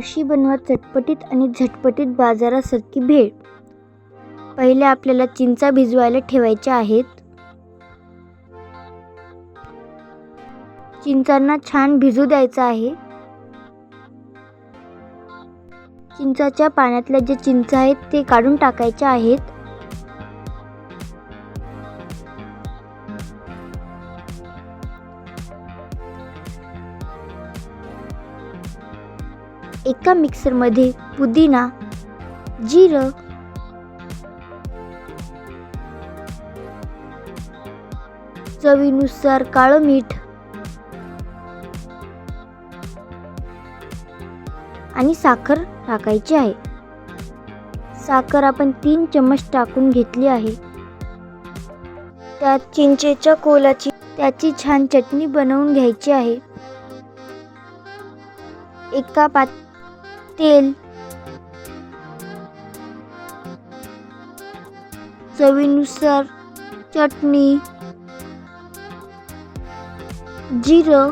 अशी बनवा चटपटीत आणि झटपटीत बाजारासारखी भेळ. पहिले आपल्याला चिंचा भिजवायला ठेवायच्या आहेत. चिंचांना छान भिजू द्यायचं आहे. चिंचाच्या पाण्यातल्या जे चिंच आहेत ते काढून टाकायच्या आहेत. एका मिक्सरमध्ये पुदिना जिरं चवीनुसार काळं मीठ आणि साखर टाकायची आहे. साखर आपण तीन चम्मच टाकून घेतली आहे. त्यात चिंचेच्या कोलाची त्याची छान चटणी बनवून घ्यायची आहे. एका पात तेल चवीनुसार चटणी जिरं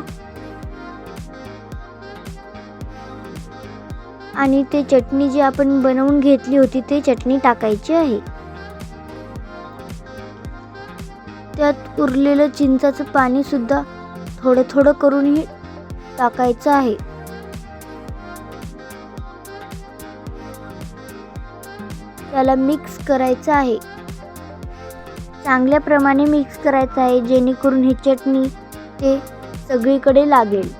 आणि ते चटणी जी आपण बनवून घेतली होती ते चटणी टाकायची आहे. त्यात उरलेलं चिंचाचं पाणी सुद्धा थोडं थोडं करूनही टाकायचं आहे. त्याला मिक्स करायचं आहे. चांगल्या प्रमाणे मिक्स करायचं आहे जेणेकरून ही चटणी ते सगळीकडे लागेल.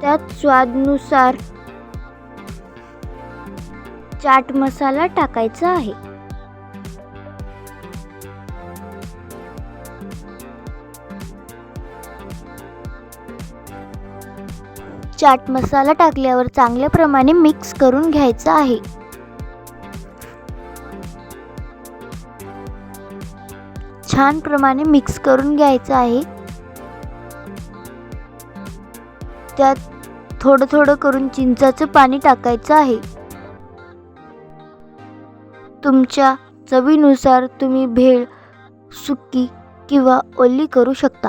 त्यात स्वादनुसार चाट मसाला टाकायचा आहे. चाट मसाला टाकल्यावर चांगल्या प्रमाणे मिक्स करून घ्यायचा आहे. छान प्रमाणे मिक्स करून घ्यायचं आहे. त्यात थोडं थोडं करून चिंचाचं पाणी टाकायचं आहे. तुमच्या चवीनुसार तुम्ही भेळ सुकी किंवा ओली करू शकता.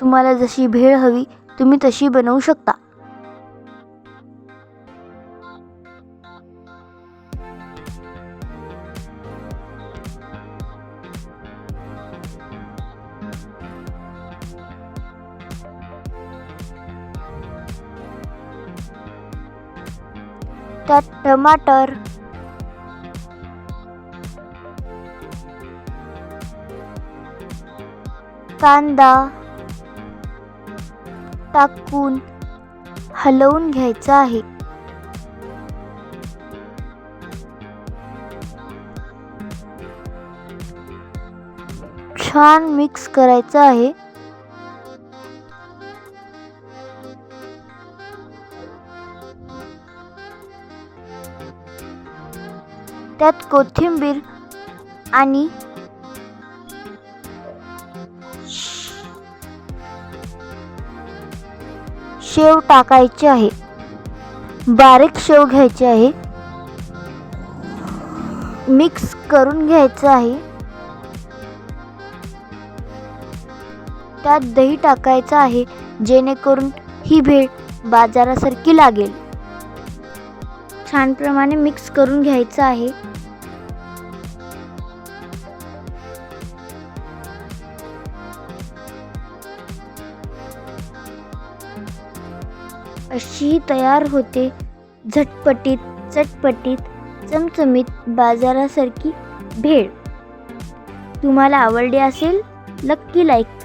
तुम्हाला जशी भेळ हवी तुम्ही तशी बनवू शकता. त्यात टमाटर कांदा टाकून हलवून घ्यायचं आहे. छान मिक्स करायचं आहे. त्यात कोथिंबीर आणि शेव टाकायचे आहे. बारीक शेव घ्यायचे आहे. मिक्स करून घ्यायचं आहे. त्यात दही टाकायचं आहे जेणेकरून ही भेळ बाजारासारखी लागेल. छान प्रमाणे मिक्स करून घ्यायचं आहे. अशी तयार होते. झटपटीत चटपटीत चमचमीत बाजारासारखी भेळ. तुम्हाला आवडली असेल नक्की लाईक करा.